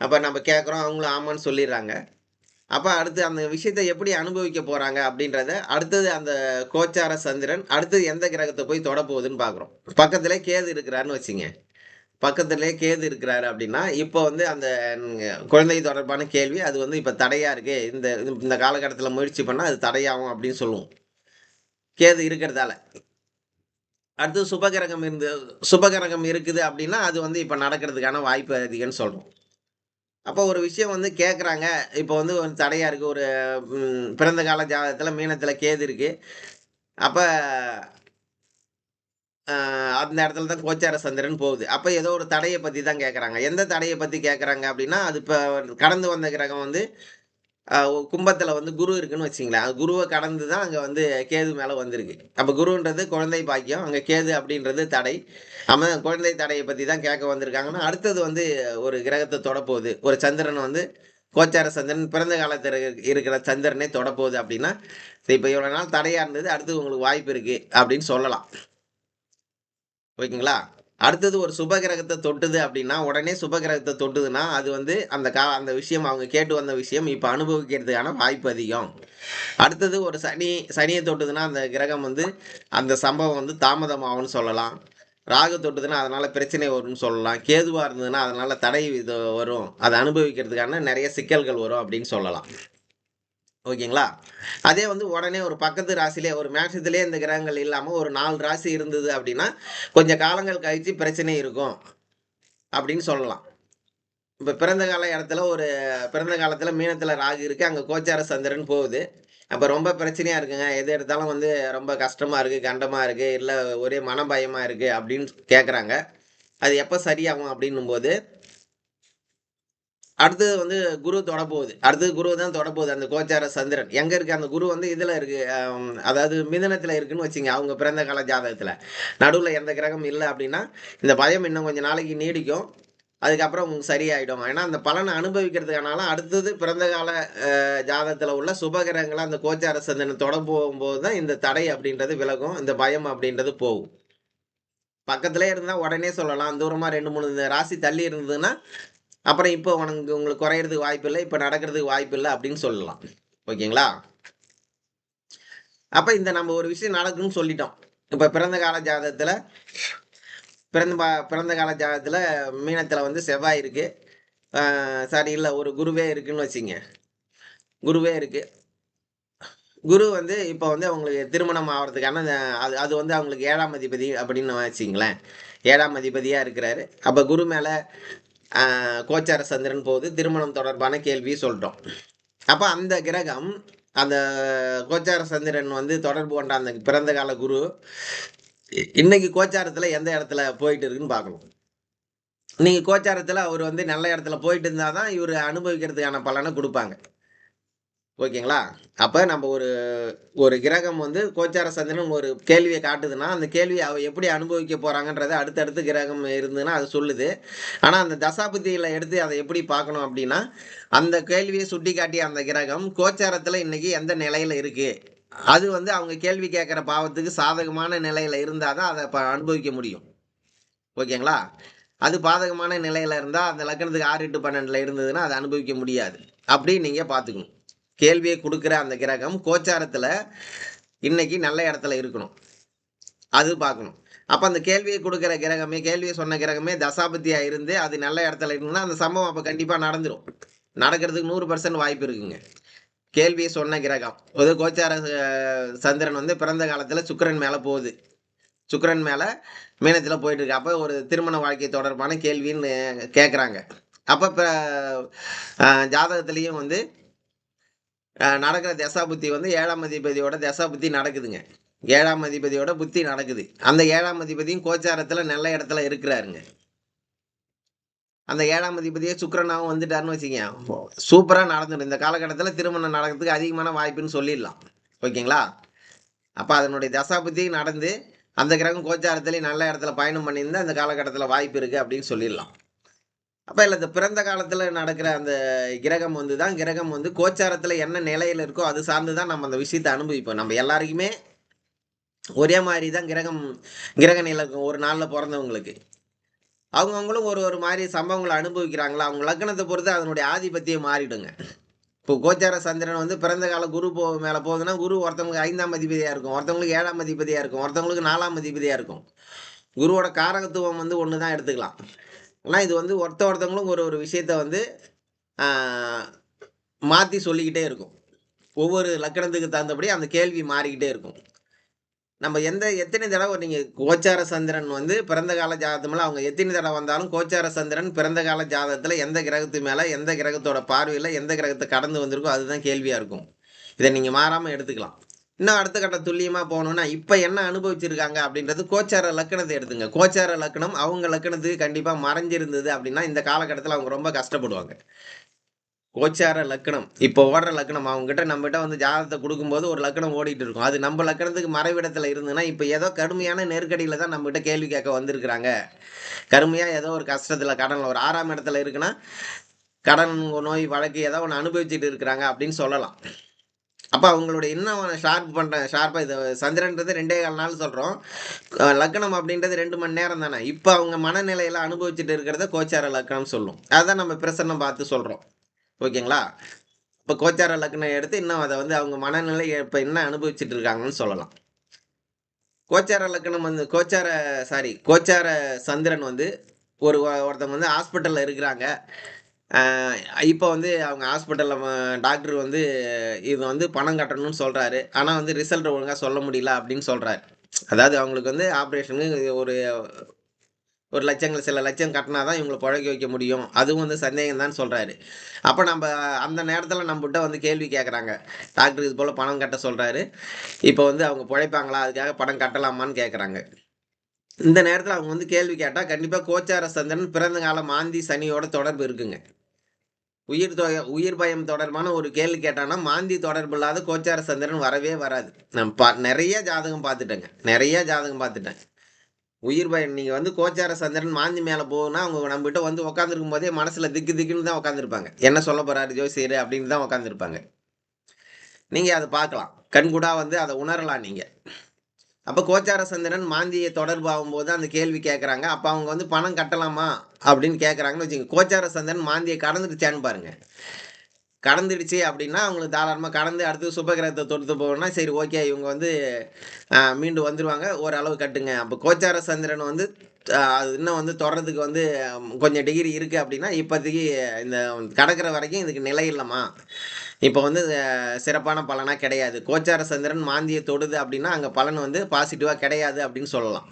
அப்போ நம்ம கேட்குறோம் அவங்களும் ஆமான்னு சொல்லிடுறாங்க. அப்போ அடுத்து அந்த விஷயத்தை எப்படி அனுபவிக்க போகிறாங்க அப்படின்றத அடுத்தது அந்த கோச்சார சந்திரன் அடுத்தது எந்த கிரகத்தை போய் தொட போகுதுன்னு பார்க்குறோம் பக்கத்தில் கேது இருக்கிறாருன்னு வச்சுங்க பக்கத்திலே கேது இருக்கிறாரு அப்படின்னா இப்போ வந்து அந்த குழந்தை தொடர்பான கேள்வி அது வந்து இப்போ தடையாக இருக்கு இந்த இந்த காலகட்டத்தில் முயற்சி பண்ணால் அது தடையாகும் அப்படின்னு சொல்லுவோம். கேது இருக்கிறதால. அடுத்து சுபகிரகம் இருந்து சுபகிரகம் இருக்குது அப்படின்னா அது வந்து இப்போ நடக்கிறதுக்கான வாய்ப்பு அதிகம்னு சொல்கிறோம் அப்போ ஒரு விஷயம் வந்து கேட்குறாங்க இப்போ வந்து ஒரு தடையாக இருக்குது ஒரு பிறந்த கால ஜாதகத்தில் மீனத்தில் கேது இருக்குது அப்போ அந்த இடத்துல தான் கோச்சார சந்திரன் போகுது. அப்போ ஏதோ ஒரு தடையை பற்றி தான் கேட்குறாங்க எந்த தடையை பற்றி கேட்குறாங்க அப்படின்னா அது இப்போ கடந்து வந்த கிரகம் வந்து கும்பத்தில் வந்து குரு இருக்குன்னு வச்சிங்களேன். அது குருவை கடந்து தான் அங்கே வந்து கேது மேலே வந்திருக்கு. அப்போ குருன்றது குழந்தை பாக்கியம் அங்கே கேது அப்படின்றது தடை. ஆமா குழந்தை தடையை பற்றி தான் கேட்க வந்திருக்காங்கன்னா அடுத்தது வந்து ஒரு கிரகத்தை தொடப்போகுது. ஒரு சந்திரன் வந்து கோச்சார சந்திரன் பிறந்த காலத்தில் இருக்கிற சந்திரனே தொடப்போகுது அப்படின்னா இப்போ இவ்வளோ நாள் தடையாக இருந்தது அடுத்து உங்களுக்கு வாய்ப்பு இருக்குது அப்படின்னு சொல்லலாம். ஓகேங்களா? அடுத்தது ஒரு சுப கிரகத்தை தொட்டுது அப்படின்னா உடனே சுப கிரகத்தை தொட்டுதுன்னா அது வந்து அந்த கா அந்த விஷயம் அவங்க கேட்டு வந்த விஷயம் இப்போ அனுபவிக்கிறதுக்கான வாய்ப்பு அதிகம். அடுத்தது ஒரு சனி சனியை தொட்டுதுன்னா அந்த கிரகம் வந்து அந்த சம்பவம் வந்து தாமதமாகும்னு சொல்லலாம். ராகு தொட்டுதுன்னா அதனால் பிரச்சனை வரும்னு சொல்லலாம். கேதுவாக இருந்ததுன்னா அதனால் தடை இது வரும். அதை அனுபவிக்கிறதுக்கான நிறைய சிக்கல்கள் வரும் அப்படின்னு சொல்லலாம். ஓகேங்களா? அதே வந்து உடனே ஒரு பக்கத்து ராசிலே ஒரு மேட்சத்திலே இந்த கிரகங்கள் இல்லாமல் ஒரு நாலு ராசி இருந்தது அப்படின்னா கொஞ்சம் காலங்கள் கழித்து பிரச்சனை இருக்கும் அப்படின்னு சொல்லலாம். இப்போ பிறந்த கால இடத்துல ஒரு பிறந்த காலத்தில் மீனத்தில் ராகு இருக்குது அங்கே கோச்சார சந்திரன் போகுது. அப்போ ரொம்ப பிரச்சனையாக இருக்குங்க. எது எடுத்தாலும் வந்து ரொம்ப கஷ்டமாக இருக்குது கண்டமாக இருக்குது இல்லை ஒரே மனபயமாக இருக்குது அப்படின்னு கேட்குறாங்க அது எப்போ சரியாகும் அப்படின்னும் போது அடுத்தது வந்து குரு தொடப்போகுது. அடுத்தது குரு தான் தொடப்போகுது அந்த கோச்சார சந்திரன். எங்கே இருக்குது அந்த குரு வந்து இதில் இருக்குது அதாவது மிதனத்தில் இருக்குன்னு வச்சுங்க அவங்க பிறந்த கால ஜாதகத்தில். நடுவில் எந்த கிரகம் இல்லை அப்படின்னா இந்த பயம் இன்னும் கொஞ்சம் நாளைக்கு நீடிக்கும். அதுக்கப்புறம் உங்களுக்கு சரியாயிடும். ஏன்னா அந்த பலனை அனுபவிக்கிறதுக்கானாலும் அடுத்தது பிறந்த கால ஜாதகத்தில் உள்ள சுபகிரகங்களை அந்த கோச்சார சந்திரன் தொட போகும்போது தான் இந்த தடை அப்படின்றது விலகும் இந்த பயம் அப்படின்றது போகும். பக்கத்திலே இருந்தால் உடனே சொல்லலாம். தூரமாக ரெண்டு மூணு ராசி தள்ளி இருந்ததுன்னா அப்புறம் இப்போ உனக்கு உங்களுக்கு குறையிறதுக்கு வாய்ப்பு இல்லை இப்போ நடக்கிறதுக்கு வாய்ப்பு இல்லை அப்படின்னு சொல்லலாம். ஓகேங்களா? அப்போ இந்த நம்ம ஒரு விஷயம் நடக்குன்னு சொல்லிட்டோம். இப்போ பிறந்த கால ஜாதகத்தில் பிறந்த பா பிறந்த கால ஜாதகத்தில் மீனத்தில் வந்து செவ்வாய் இருக்குது சாரி இல்லை ஒரு குருவே இருக்குன்னு வச்சுங்க. குருவே இருக்குது குரு வந்து இப்போ வந்து அவங்களுக்கு திருமணம் ஆகிறதுக்கான அந்த- அது அது வந்து அவங்களுக்கு ஏழாம் அதிபதி அப்படின்னு வச்சிங்களேன். ஏழாம் அதிபதியாக இருக்கிறாரு. அப்போ குரு மேலே கோச்சார சந்திரன் போது திருமணம் தொடர்பான கேள்வி சொல்லிட்டோம் அப்போ அந்த கிரகம் அந்த கோச்சார சந்திரன் வந்து தொடர்பு கொண்ட அந்த பிறந்த கால குரு இ- இன்னைக்கு கோச்சாரத்தில் எந்த இடத்துல போயிட்டு இருக்குன்னு பார்க்கணும் நீங்கள் கோச்சாரத்தில் அவர் வந்து நல்ல இடத்துல போயிட்டு இருந்தால் தான் இவர் அனுபவிக்கிறதுக்கான பலனை கொடுப்பாங்க. ஓகேங்களா? அப்போ நம்ம ஒரு ஒரு கிரகம் வந்து கோச்சார சந்திரன் ஒரு கேள்வியை காட்டுதுன்னா அந்த கேள்வியை அவ எப்படி அனுபவிக்க போகிறாங்கன்றதை அடுத்தடுத்து கிரகம் இருந்ததுன்னா அது சொல்லுது. ஆனால் அந்த தசாபதியில் எடுத்து அதை எப்படி பார்க்கணும் அப்படின்னா அந்த கேள்வியை சுட்டி காட்டிய அந்த கிரகம் கோச்சாரத்தில் இன்றைக்கி எந்த நிலையில் இருக்குது அது வந்து அவங்க கேள்வி கேட்குற பாவத்துக்கு சாதகமான நிலையில் இருந்தால் தான் அதை ப- அனுபவிக்க முடியும். ஓகேங்களா? அது பாதகமான நிலையில் இருந்தால் அந்த லக்கணத்துக்கு ஆறு எட்டு பன்னெண்டில் இருந்ததுன்னா அதை அனுபவிக்க முடியாது. அப்படி நீங்கள் பார்த்துக்கணும். கேள்வியை கொடுக்குற அந்த கிரகம் கோச்சாரத்தில் இன்னைக்கு நல்ல இடத்துல இருக்கணும். அது பார்க்கணும். அப்போ அந்த கேள்வியை கொடுக்குற கிரகமே கேள்வியை சொன்ன கிரகமே தசாபத்தியாக இருந்து அது நல்ல இடத்துல இருக்குன்னா அந்த சம்பவம் அப்போ கண்டிப்பாக நடந்துடும் நடக்கிறதுக்கு நூறு பர்சன்ட் வாய்ப்பு இருக்குங்க. கேள்வியை சொன்ன கிரகம். ஒரு கோச்சார சந்திரன் வந்து பிறந்த காலத்தில் சுக்கிரன் மேலே போகுது. சுக்கரன் மேலே மீனத்தில் போயிட்டு இருக்கு அப்போ ஒரு திருமண வாழ்க்கை தொடர்பான கேள்வின்னு கேட்குறாங்க அப்போ இப்போ ஜாதகத்துலேயும் வந்து நடக்கிற தசாபுத்தி வந்து ஏழாம் அதிபதியோட தசாபுத்தி நடக்குதுங்க. ஏழாம் அதிபதியோட புத்தி நடக்குது. அந்த ஏழாம் அதிபதியும் கோச்சாரத்தில் நல்ல இடத்துல இருக்கிறாருங்க. அந்த ஏழாம் அதிபதியே சுக்கிரனாவும் வந்துட்டாருன்னு வச்சுக்கோங்க. சூப்பராக நடந்துடும் இந்த காலகட்டத்தில் திருமணம் நடக்கிறதுக்கு அதிகமான வாய்ப்புன்னு சொல்லிடலாம். ஓகேங்களா? அப்போ அதனுடைய தசாபுத்தியும் நடந்து அந்த கிரகம் கோச்சாரத்துலேயும் நல்ல இடத்துல பயணம் பண்ணியிருந்தா அந்த காலகட்டத்தில் வாய்ப்பு இருக்குது அப்படின்னு சொல்லிடலாம். அப்போ இல்லை இந்த பிறந்த காலத்தில் நடக்கிற அந்த கிரகம் வந்து தான் கிரகம் வந்து கோச்சாரத்தில் என்ன நிலையில் இருக்கோ அது சார்ந்து தான் நம்ம அந்த விஷயத்தை அனுபவிப்போம். நம்ம எல்லாருக்குமே ஒரே மாதிரி தான் கிரகம் கிரக நிலை ஒரு நாளில் பிறந்தவங்களுக்கு. அவங்கவுங்களும் ஒரு ஒரு மாதிரி சம்பவங்களை அனுபவிக்கிறாங்களா? அவங்க லக்னத்தை பொறுத்து அதனுடைய ஆதிபத்தியம் மாறிடுங்க. இப்போ கோச்சார சந்திரன் வந்து பிறந்த கால குரு போ மேலே போகுதுன்னா குரு ஒருத்தவங்களுக்கு ஐந்தாம் அதிபதியாக இருக்கும் ஒருத்தவங்களுக்கு ஏழாம் அதிபதியாக இருக்கும் ஒருத்தவங்களுக்கு நாலாம் அதிபதியாக இருக்கும். குருவோட காரகத்துவம் வந்து ஒன்று தான் எடுத்துக்கலாம். ஆனால் இது வந்து ஒருத்த ஒருத்தவங்களும் ஒரு ஒரு விஷயத்த வந்து மாற்றி சொல்லிக்கிட்டே இருக்கும். ஒவ்வொரு லக்கணத்துக்கு தகுந்தபடி அந்த கேள்வி மாறிக்கிட்டே இருக்கும். நம்ம எந்த எத்தனை தடவை நீங்கள் கோச்சார சந்திரன் வந்து பிறந்த கால ஜாதகத்துல அவங்க எத்தனை தடவை வந்தாலும் கோச்சார சந்திரன் பிறந்த கால ஜாதகத்தில் எந்த கிரகத்து மேலே எந்த கிரகத்தோட பார்வையில் எந்த கிரகத்தை கடந்து வந்திருக்கோ அதுதான் கேள்வியாக இருக்கும். இதை நீங்கள் மாறாமல் எடுத்துக்கலாம். இன்னும் அடுத்த கட்ட துல்லியமாக போகணும்னா இப்போ என்ன அனுபவிச்சிருக்காங்க அப்படின்றது கோச்சார லக்கணத்தை எடுத்துங்க. கோச்சார லக்கணம் அவங்க லக்கணத்துக்கு கண்டிப்பாக மறைஞ்சிருந்தது அப்படின்னா இந்த காலகட்டத்தில் அவங்க ரொம்ப கஷ்டப்படுவாங்க. கோச்சார லக்கணம். இப்போ ஓடுற லக்கணம் அவங்ககிட்ட நம்மகிட்ட நம்ம கிட்ட வந்து ஜாதகத்தை கொடுக்கும்போது ஒரு லக்கணம் ஓடிட்டு இருக்கும். அது நம்ம லக்கணத்துக்கு மறைவிடத்தில் இருந்ததுன்னா இப்போ ஏதோ கடுமையான நெருக்கடியில் தான் நம்மகிட்ட கேள்வி கேட்க வந்திருக்கிறாங்க. கடுமையாக ஏதோ ஒரு கஷ்டத்தில் கடனில் ஒரு ஆறாம் இடத்துல இருக்குன்னா கடன் நோய் வழக்கு ஏதோ ஒன்று அனுபவிச்சுட்டு இருக்கிறாங்க அப்படின்னு சொல்லலாம். அப்போ அவங்களோட இன்னும் ஷார்ப் பண்ணுறேன் ஷார்ப்பாக இது சந்திரன்றது ரெண்டே கால் நாள் சொல்கிறோம் லக்னம் அப்படின்றது ரெண்டு மணி நேரம் தானே. இப்போ அவங்க மனநிலையெல்லாம் அனுபவிச்சுட்டு இருக்கிறத கோச்சார லக்னம் சொல்லும். அதுதான் நம்ம பிரசன்னம் பார்த்து சொல்கிறோம் ஓகேங்களா? இப்போ கோச்சார லக்னம் எடுத்து இன்னும் அதை வந்து அவங்க மனநிலை இப்போ என்ன அனுபவிச்சுட்டு இருக்காங்கன்னு சொல்லலாம். கோச்சார லக்னம் வந்து கோச்சார சாரி கோச்சார சந்திரன் வந்து ஒரு ஒருத்தவங்க வந்து ஹாஸ்பிட்டலில் இருக்கிறாங்க. இப்போ வந்து அவங்க ஹாஸ்பிட்டலில் டாக்டர் வந்து இது வந்து பணம் கட்டணும்னு சொல்கிறாரு ஆனால் வந்து ரிசல்ட் ஒழுங்காக சொல்ல முடியல அப்படின்னு சொல்கிறாரு அதாவது அவங்களுக்கு வந்து ஆப்ரேஷனுக்கு ஒரு ஒரு லட்சங்கள் சில லட்சம் கட்டினா தான் இவங்களை பழக்க வைக்க முடியும். அதுவும் வந்து சந்தேகம் தான் சொல்கிறாரு அப்போ நம்ம அந்த நேரத்தில் நம்மகிட்ட வந்து கேள்வி கேட்குறாங்க டாக்டர் இது போல் பணம் கட்ட சொல்கிறாரு இப்போ வந்து அவங்க பிழைப்பாங்களா? அதுக்காக பணம் கட்டலாமான்னு கேட்குறாங்க இந்த நேரத்தில் அவங்க வந்து கேள்வி கேட்டால் கண்டிப்பாக கோச்சார சந்திரன் பிறந்த கால மாந்தி சனியோட தொடர்பு இருக்குங்க. உயிர் தொகை உயிர் பயம் தொடர்பான ஒரு கேள்வி கேட்டான்னா மாந்தி தொடர்பு இல்லாத கோச்சார சந்திரன் வரவே வராது. நான் பா நிறைய ஜாதகம் பார்த்துட்டேங்க. நிறைய ஜாதகம் பார்த்துட்டேன். உயிர் பயம் நீங்கள் வந்து கோச்சார சந்திரன் மாந்தி மேலே போகுன்னா அவங்க நம்மகிட்ட வந்து உட்காந்துருக்கும் போதே மனசில் திக்கு திக்குன்னு தான் உட்காந்துருப்பாங்க என்ன சொல்ல போகிறாரு ஜோசியர் அப்படின்னு தான் உட்காந்துருப்பாங்க நீங்கள் அதை பார்க்கலாம். கண்கூடாக வந்து அதை உணரலாம் நீங்கள் அப்போ கோச்சார சந்திரன் மாந்தியை தொடர்பு ஆகும்போது அந்த கேள்வி கேட்குறாங்க அப்போ அவங்க வந்து பணம் கட்டலாமா அப்படின்னு கேட்குறாங்கன்னு வச்சுங்க கோச்சார சந்திரன் மாந்தியை கடந்துடுச்சான்னு பாருங்க. கடந்துடுச்சு அப்படின்னா அவங்களுக்கு தாராளமாக கடந்து அடுத்து சுபகிரகத்தை தொடுத்து போகணும்னா சரி ஓகே இவங்க வந்து மீண்டும் வந்துடுவாங்க ஓரளவு கட்டுங்க. அப்போ கோச்சார சந்திரன் வந்து அது இன்னும் வந்து தொடர்றதுக்கு வந்து கொஞ்சம் டிகிரி இருக்குது அப்படின்னா இப்போதைக்கு இந்த கடக்கிற வரைக்கும் இதுக்கு நிலை இல்லைம்மா. இப்போ வந்து சிறப்பான பலனாக கிடையாது. கோச்சார சந்திரன் மாந்தியை தொடுது அப்படின்னா அங்கே பலன் வந்து பாசிட்டிவாக கிடையாது அப்படின்னு சொல்லலாம்.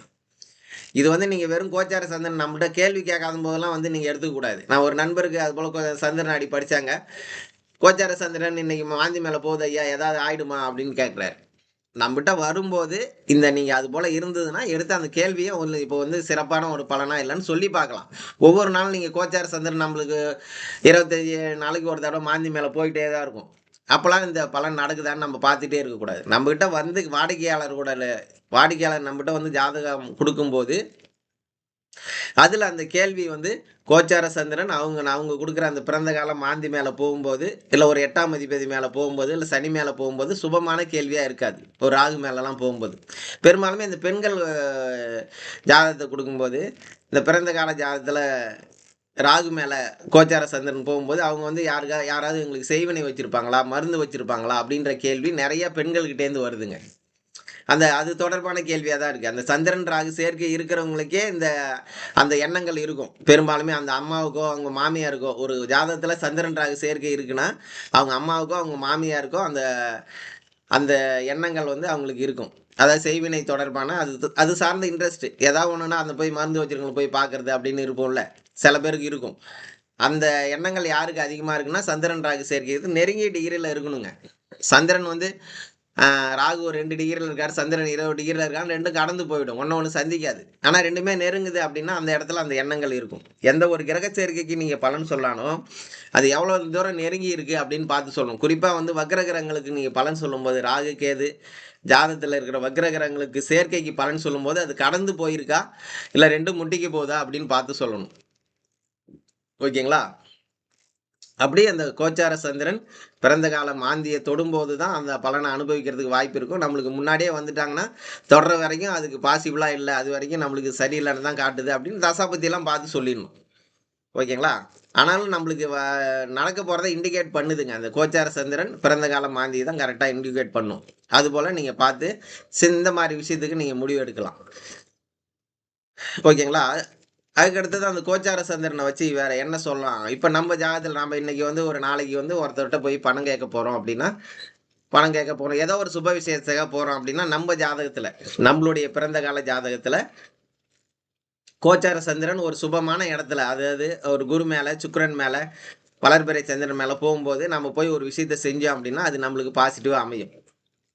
இது வந்து நீங்கள் வெறும் கோச்சார சந்திரன் நம்மகிட்ட கேள்வி கேட்காத போதெல்லாம் வந்து நீங்கள் எடுத்துக்கக்கூடாது நான் ஒரு நண்பருக்கு அது போல் சந்திரன் அடி படித்தாங்க கோச்சார சந்திரன் இன்னைக்கு மாந்தி மேலே போகுது ஐயா ஏதாவது ஆயிடுமா அப்படின்னு கேட்குறாரு. நம்மகிட்ட வரும்போது இந்த நீங்கள் அது போல் இருந்ததுன்னா எடுத்து அந்த கேள்வியை ஒன்று இப்போ வந்து சிறப்பான ஒரு பலனா இல்லைன்னு சொல்லி பார்க்கலாம். ஒவ்வொரு நாளும் நீங்கள் கோச்சார சந்திரன் நம்மளுக்கு இருபத்தஞ்சி நாளைக்கு ஒரு தடவை மாந்தி மேலே போயிட்டே தான் இருக்கும். அப்போலாம் இந்த பலன் நடக்குதான்னு நம்ம பார்த்துட்டே இருக்கக்கூடாது. நம்மகிட்ட வந்து வாடிக்கையாளர் கூட இல்லை வாடிக்கையாளர் நம்மகிட்ட வந்து ஜாதகம் கொடுக்கும்போது அதில் அந்த கேள்வி வந்து கோச்சார சந்திரன் அவங்க அவங்க கொடுக்குற அந்த பிறந்த காலம் மாந்தி மேலே போகும்போது இல்லை ஒரு எட்டாம் அதிபதி மேலே போகும்போது இல்லை சனி மேலே போகும்போது சுபமான கேள்வியாக இருக்காது. ஒரு ராகு மேலெலாம் போகும்போது. பெரும்பாலுமே இந்த பெண்கள் ஜாதகத்தை கொடுக்கும்போது இந்த பிறந்த கால ஜாதகத்தில் ராகு மேலே கோச்சார சந்திரன் போகும்போது அவங்க வந்து யாருக்கா யாராவது எங்களுக்கு செய்வினை வச்சுருப்பாங்களா மருந்து வச்சுருப்பாங்களா அப்படின்ற கேள்வி நிறையா பெண்கள்கிட்டேருந்து வருதுங்க. அந்த அது தொடர்பான கேள்வியாக தான் இருக்குது அந்த சந்திரன் ராகு சேர்க்கை இருக்கிறவங்களுக்கே இந்த அந்த எண்ணங்கள் இருக்கும். பெரும்பாலுமே அந்த அம்மாவுக்கோ அவங்க மாமியாருக்கோ ஒரு ஜாதகத்தில் சந்திரன் ராகு சேர்க்கை இருக்குன்னா அவங்க அம்மாவுக்கோ அவங்க மாமியாருக்கோ அந்த அந்த எண்ணங்கள் வந்து அவங்களுக்கு இருக்கும். அதாவது செய்வினை தொடர்பான அது அது சார்ந்த இன்ட்ரெஸ்ட் ஏதாவது ஒன்றுனா அந்த போய் மருந்து வச்சிருக்கவங்களை போய் பார்க்கறது அப்படின்னு இருப்போம்ல. சில பேருக்கு இருக்கும். அந்த எண்ணங்கள் யாருக்கு அதிகமாக இருக்குன்னா சந்திரன் ராகு சேர்க்கை. நெருங்கிய டிகிரியில் இருக்கணுங்க. சந்திரன் வந்து ராகு ஒரு ரெண்டு டிகிரியில் இருக்கார் சந்திரன் இருபது டிகிரியில் இருக்கார் ரெண்டும் கடந்து போயிடும். ஒன்று ஒன்று சந்திக்காது. ஆனால் ரெண்டுமே நெருங்குது அப்படின்னா அந்த இடத்துல அந்த எண்ணங்கள் இருக்கும். எந்த ஒரு கிரக சேர்க்கைக்கு நீங்கள் பலன் சொல்லானோ அது எவ்வளோ தூரம் நெருங்கி இருக்குது அப்படின்னு பார்த்து சொல்லணும் குறிப்பாக வந்து வக்ர கிரகங்களுக்கு நீங்கள் பலன் சொல்லும்போது ராகு கேது ஜாதத்தில் இருக்கிற வக்ர கிரகங்களுக்கு சேர்க்கைக்கு பலன் சொல்லும்போது அது கடந்து போயிருக்கா? இல்லை ரெண்டும் முட்டிக்கு போகுதா அப்படின்னு பார்த்து சொல்லணும். ஓகேங்களா? அப்படியே அந்த கோச்சார சந்திரன் பிறந்த கால மாந்தியை தொடும்போது தான் அந்த பலனை அனுபவிக்கிறதுக்கு வாய்ப்பு இருக்கும். நம்மளுக்கு முன்னாடியே வந்துட்டாங்கன்னா தொடர வரைக்கும் அதுக்கு பாசிபிளாக இல்லை அது வரைக்கும் நம்மளுக்கு சரியில்லைன்னு தான் காட்டுது அப்படின்னு தசாபத்தியெல்லாம் பார்த்து சொல்லிடணும். ஓகேங்களா? ஆனாலும் நம்மளுக்கு வ- நடக்க போகிறத இண்டிகேட் பண்ணுதுங்க. அந்த கோச்சார சந்திரன் பிறந்த கால மாந்தியை தான் கரெக்டாக இண்டிகேட் பண்ணும். அதுபோல் நீங்கள் பார்த்து சி- இந்த மாதிரி விஷயத்துக்கு நீங்கள் முடிவு எடுக்கலாம். ஓகேங்களா? அதுக்கடுத்தது அந்த கோச்சார சந்திரனை வச்சு வேற என்ன சொல்லலாம்? இப்போ நம்ம ஜாதத்தில் நம்ம இன்னைக்கு வந்து ஒரு நாளைக்கு வந்து ஒருத்தர்கிட்ட போய் பணம் கேட்க போகிறோம் அப்படின்னா பணம் கேட்க போகிறோம் ஏதோ ஒரு சுப விசேஷத்துக்காக போகிறோம் அப்படின்னா நம்ம ஜாதகத்தில் நம்மளுடைய பிறந்த கால ஜாதகத்தில் கோச்சார சந்திரன் ஒரு சுபமான இடத்துல அதாவது ஒரு குரு மேலே சுக்கரன் மேலே வளர்பிறை சந்திரன் மேலே போகும்போது நம்ம போய் ஒரு விஷயத்த செஞ்சோம் அப்படின்னா அது நம்மளுக்கு பாசிட்டிவாக அமையும்.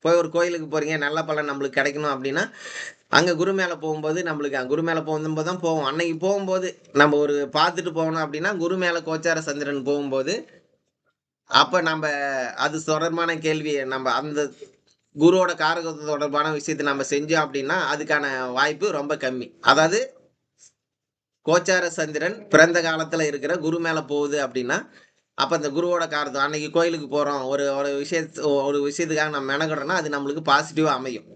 போய் ஒரு கோயிலுக்கு போகிறீங்க நல்ல பலன் நம்மளுக்கு கிடைக்கணும் அப்படின்னா அங்கே குரு மேலே போகும்போது நம்மளுக்கு குரு மேலே போகும்போது தான் போவோம். அன்னைக்கு போகும்போது நம்ம ஒரு பார்த்துட்டு போகணும் அப்படின்னா குரு மேலே கோச்சார சந்திரன் போகும்போது அப்போ நம்ம அது தொடர்பான கேள்வி நம்ம அந்த குருவோட காரகத்து தொடர்பான விஷயத்தை நம்ம செஞ்சோம் அப்படின்னா அதுக்கான வாய்ப்பு ரொம்ப கம்மி. அதாவது கோச்சார சந்திரன் பிறந்த காலத்தில் இருக்கிற குரு மேலே போகுது அப்படின்னா அப்போ அந்த குருவோட காரத்தம் அன்னைக்கு கோயிலுக்கு போகிறோம் ஒரு ஒரு விஷயத்து ஒரு விஷயத்துக்காக நம்ம மெனக்கிடறோம்னா அது நம்மளுக்கு பாசிட்டிவாக அமையும்.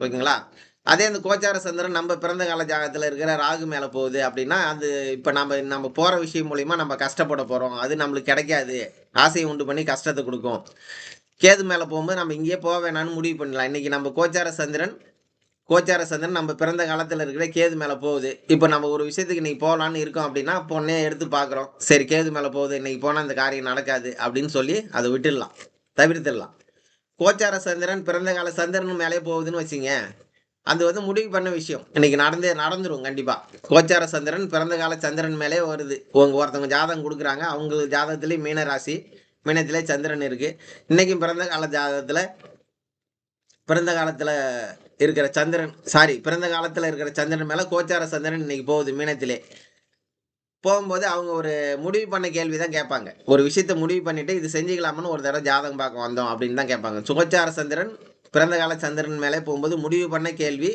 ஓகேங்களா? அதே அந்த கோச்சார சந்திரன் நம்ம பிறந்த கால ஜாகத்தில் இருக்கிற ராகு மேலே போகுது அப்படின்னா அது இப்போ நம்ம நம்ம போகிற விஷயம் மூலிமா நம்ம கஷ்டப்பட போகிறோம் அது நம்மளுக்கு கிடைக்காது. ஆசையை உண்டு பண்ணி கஷ்டத்தை கொடுக்கும். கேது மேலே போகும்போது நம்ம இங்கேயே போக வேணாம்னு முடிவு பண்ணலாம் இன்றைக்கி நம்ம கோச்சார சந்திரன் கோச்சார சந்திரன் நம்ம பிறந்த காலத்தில் இருக்கிற கேது மேலே போகுது. இப்போ நம்ம ஒரு விஷயத்துக்கு இன்றைக்கி போகலான்னு இருக்கோம் அப்படின்னா பொண்ணே எடுத்து பார்க்குறோம். சரி கேது மேலே போகுது. இன்றைக்கி போனால் அந்த காரியம் நடக்காது அப்படின்னு சொல்லி அதை விட்டுடலாம். தவிர்த்துடலாம். கோச்சார சந்திரன் பிறந்த கால சந்திரன் மேலே போகுதுன்னு வச்சுங்க. அது வந்து முடிவு பண்ண விஷயம். இன்னைக்கு நடந்தே நடந்துரும் கண்டிப்பாக கோச்சார சந்திரன் பிறந்த கால சந்திரன் மேலே வருது. உங்க ஒருத்தவங்க ஜாதகம் கொடுக்குறாங்க. அவங்களுக்கு ஜாதகத்துலேயும் மீனராசி மீனத்திலே சந்திரன் இருக்கு. இன்னைக்கும் பிறந்த கால ஜாதகத்தில் பிறந்த காலத்தில் இருக்கிற சந்திரன் சாரி பிறந்த காலத்தில் இருக்கிற சந்திரன் மேலே கோச்சார சந்திரன் இன்னைக்கு போகுது மீனத்திலே. போகும்போது அவங்க ஒரு முடிவு பண்ண கேள்வி தான் கேட்பாங்க. ஒரு விஷயத்த முடிவு பண்ணிட்டு இது செஞ்சுக்கலாம்னு ஒரு தடவை ஜாதகம் பார்க்க வந்தோம் அப்படின்னு தான் கேட்பாங்க. சுகச்சார சந்திரன் பிறந்த கால சந்திரன் மேலே போகும்போது முடிவு பண்ண கேள்வி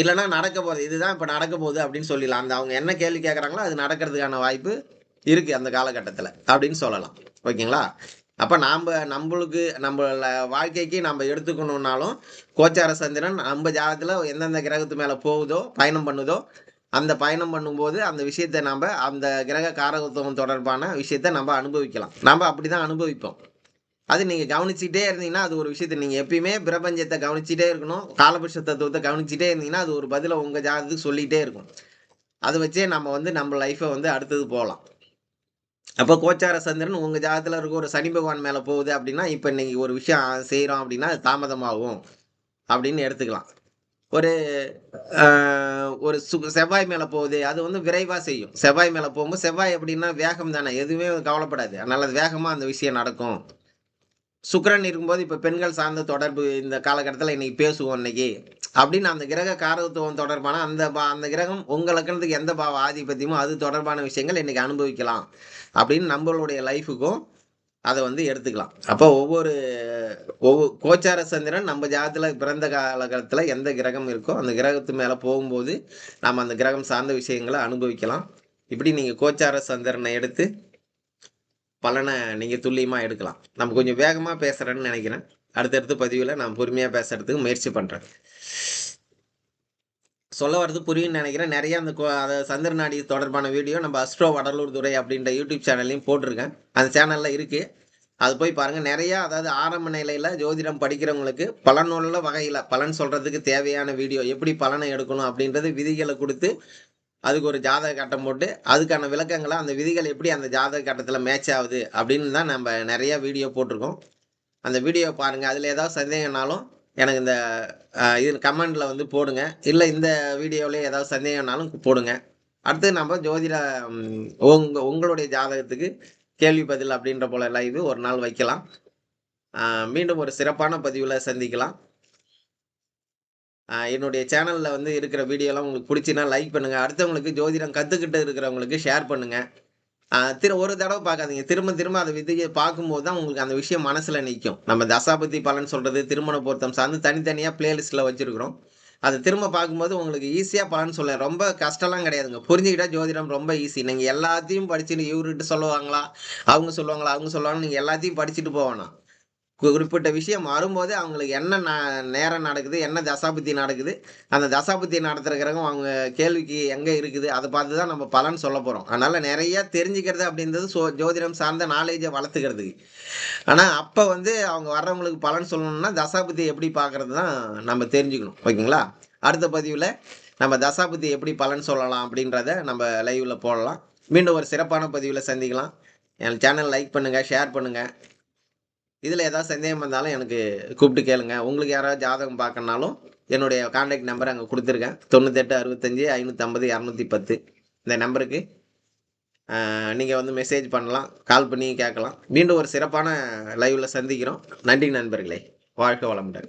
இல்லைன்னா நடக்க போகுது இதுதான் இப்போ நடக்க போகுது அப்படின்னு சொல்லிடலாம். அந்த அவங்க என்ன கேள்வி கேட்குறாங்களோ அது நடக்கிறதுக்கான வாய்ப்பு இருக்குது அந்த காலகட்டத்தில் அப்படின்னு சொல்லலாம். ஓகேங்களா? அப்போ நாம் நம்மளுக்கு நம்ம வாழ்க்கைக்கு நம்ம எடுத்துக்கணுன்னாலும் கோச்சார சந்திரன் நம்ம ஜாதகத்தில் எந்தெந்த கிரகத்து மேலே போகுதோ பயணம் பண்ணுதோ அந்த பயணம் பண்ணும்போது அந்த விஷயத்தை நம்ம அந்த கிரக காரகத்துவம் தொடர்பான விஷயத்தை நம்ம அனுபவிக்கலாம். நம்ம அப்படி தான் அனுபவிப்போம். அது நீங்கள் கவனிச்சிட்டே இருந்தீங்கன்னா அது ஒரு விஷயத்தை. நீங்கள் எப்பயுமே பிரபஞ்சத்தை கவனிச்சிட்டே இருக்கணும். காலபுருஷ தத்துவத்தை கவனிச்சிட்டே இருந்தீங்கன்னா அது ஒரு பதிலை உங்கள் ஜாதகத்துக்கு சொல்லிகிட்டே இருக்கும். அதை வச்சே நம்ம வந்து நம்ம லைஃப்பை வந்து அடுத்தது போகலாம். அப்போ கோச்சார சந்திரன் உங்கள் ஜாதத்தில் இருக்க ஒரு சனி பகவான் மேலே போகுது அப்படின்னா இப்போ இன்னைக்கு ஒரு விஷயம் செய்கிறோம் அப்படின்னா அது தாமதமாகும் அப்படின்னு எடுத்துக்கலாம். ஒரு ஒரு சு செவ்வாய் மேலே போகுது அது வந்து விரைவாக செய்யும். செவ்வாய் மேலே போகும்போது செவ்வாய் எப்படின்னா வேகம் தானே எதுவுமே கவலைப்படாது. அதனால் அது வேகமாக அந்த விஷயம் நடக்கும். சுக்கரன் இருக்கும்போது இப்போ பெண்கள் சார்ந்த தொடர்பு இந்த காலகட்டத்தில் இன்னைக்கு பேசுவோம் இன்னைக்கு. அப்படின்னு அந்த கிரக காரகத்துவம் தொடர்பான அந்த பா அந்த கிரகம் உங்கள் லக்கணத்துக்கு எந்த பாவ ஆதிபத்தியமோ அது தொடர்பான விஷயங்கள் இன்னைக்கு அனுபவிக்கலாம். அப்படின்னு நம்மளுடைய லைஃபுக்கும் அதை வந்து எடுத்துக்கலாம். அப்போ ஒவ்வொரு ஒவ்வொரு கோச்சார சந்திரன் நம்ம ஜாதத்தில் பிறந்த காலகட்டத்தில் எந்த கிரகம் இருக்கோ அந்த கிரகத்து மேலே போகும்போது நாம் அந்த கிரகம் சார்ந்த விஷயங்களை அனுபவிக்கலாம். இப்படி நீங்கள் கோச்சார சந்திரனை எடுத்து பலனை நீங்கள் துல்லியமாக எடுக்கலாம். நம்ம கொஞ்சம் வேகமாக பேசுகிறேன்னு நினைக்கிறேன். அடுத்தடுத்த பதிவில் நான் பொறுமையாக பேசுகிறதுக்கு முயற்சி பண்ணுறேன் சொல்ல வரது புரியும்னு நினைக்கிறேன். நிறைய அந்த கோ- அந்த தொடர்பான வீடியோ நம்ம அஸ்ட்ரோ வடலூர் துறை அப்படின்ற யூடியூப் சேனல்லையும் போட்டிருக்கேன். அந்த சேனலில் இருக்குது அது போய் பாருங்கள் நிறையா அதாவது ஆரம்ப நிலையில் ஜோதிடம் படிக்கிறவங்களுக்கு பலனுள்ள வகையில் பலன் சொல்கிறதுக்கு தேவையான வீடியோ எப்படி பலனை எடுக்கணும் அப்படின்றது விதிகளை கொடுத்து அதுக்கு ஒரு ஜாதக கட்டம் போட்டு அதுக்கான விளக்கங்களை அந்த விதிகள் எப்படி அந்த ஜாதக கட்டத்தில் மேட்ச் ஆகுது அப்படின்னு தான் நம்ம நிறையா வீடியோ போட்டிருக்கோம். அந்த வீடியோ பாருங்கள் அதில் ஏதாவது சந்தேகம்னாலும் எனக்கு இந்த இது கமெண்டில் வந்து போடுங்க. இல்லை இந்த வீடியோவில் ஏதாவது சந்தேகம்னாலும் போடுங்க. அடுத்து நம்ம ஜோதிட உங்க உங்களுடைய ஜாதகத்துக்கு கேள்வி பதில் அப்படின்ற போல லைவ் ஒரு நாள் வைக்கலாம். மீண்டும் ஒரு சிறப்பான பதிவில் சந்திக்கலாம். என்னுடைய சேனலில் வந்து இருக்கிற வீடியோலாம் உங்களுக்கு பிடிச்சின்னா லைக் பண்ணுங்கள் அடுத்தவங்களுக்கு ஜோதிடம் கற்றுக்கிட்டு இருக்கிறவங்களுக்கு ஷேர் பண்ணுங்கள் திரு ஒரு தடவை பார்க்காதீங்க. திரும்ப திரும்ப அதை விதையை பார்க்கும்போது தான் உங்களுக்கு அந்த விஷயம் மனசில் நிற்கும் நம்ம தசாபதி பலன் சொல்கிறது திருமண பொருத்தம் சார்ந்து தனித்தனியாக பிளேலிஸ்ட்டில் வச்சுருக்கிறோம். அதை திரும்ப பார்க்கும்போது உங்களுக்கு ஈஸியாக பலன் சொல்ல ரொம்ப கஷ்டம்லாம் கிடையாதுங்க. புரிஞ்சுக்கிட்டா ஜோதிடம் ரொம்ப ஈஸி நீங்கள் எல்லாத்தையும் படிச்சுட்டு இவர்கிட்ட சொல்லுவாங்களா? அவங்க சொல்லுவாங்களா? அவங்க சொல்லுவாங்க நீங்கள் எல்லாத்தையும் படிச்சுட்டு போகணும். குறிப்பிட்ட விஷயம் வரும்போது அவங்களுக்கு என்ன ந- நேரம் நடக்குது என்ன தசாபுத்தி நடக்குது அந்த தசாபுத்தி நடத்துறக்கிறவங்க அவங்க கேள்விக்கு எங்கே இருக்குது அதை பார்த்து தான் நம்ம பலன் சொல்ல போகிறோம் அதனால் நிறைய தெரிஞ்சுக்கிறது அப்படின்றது சோ ஜோதிடம் சார்ந்த நாலேஜை வளர்த்துக்கிறதுக்கு. ஆனால் அப்போ வந்து அவங்க வர்றவங்களுக்கு பலன் சொல்லணும்னா தசாபுத்தி எப்படி பார்க்கறது தான் நம்ம தெரிஞ்சுக்கணும். ஓகேங்களா? அடுத்த பதிவில் நம்ம தசாபுத்தி எப்படி பலன் சொல்லலாம் அப்படின்றத நம்ம லைவில் போடலாம். மீண்டும் ஒரு சிறப்பான பதிவில் சந்திக்கலாம். என் சேனல் லைக் பண்ணுங்கள் ஷேர் பண்ணுங்கள் இதில் ஏதாவது சந்தேகம் வந்தாலும் எனக்கு கூப்பிட்டு கேளுங்க. உங்களுக்கு யாராவது ஜாதகம் பார்க்கணுனாலும் என்னுடைய காண்டாக்ட் நம்பர் அங்கே கொடுத்துருக்கேன். தொண்ணூத்தெட்டு அறுபத்தஞ்சி ஐநூற்றம்பது இரநூத்தி பத்து. இந்த நம்பருக்கு நீங்கள் வந்து மெசேஜ் பண்ணலாம். கால் பண்ணி கேட்கலாம். மீண்டும் ஒரு சிறப்பான லைவில் சந்திக்கிறோம். நன்றி நண்பர்களே. வாழ்க வளமுடன்.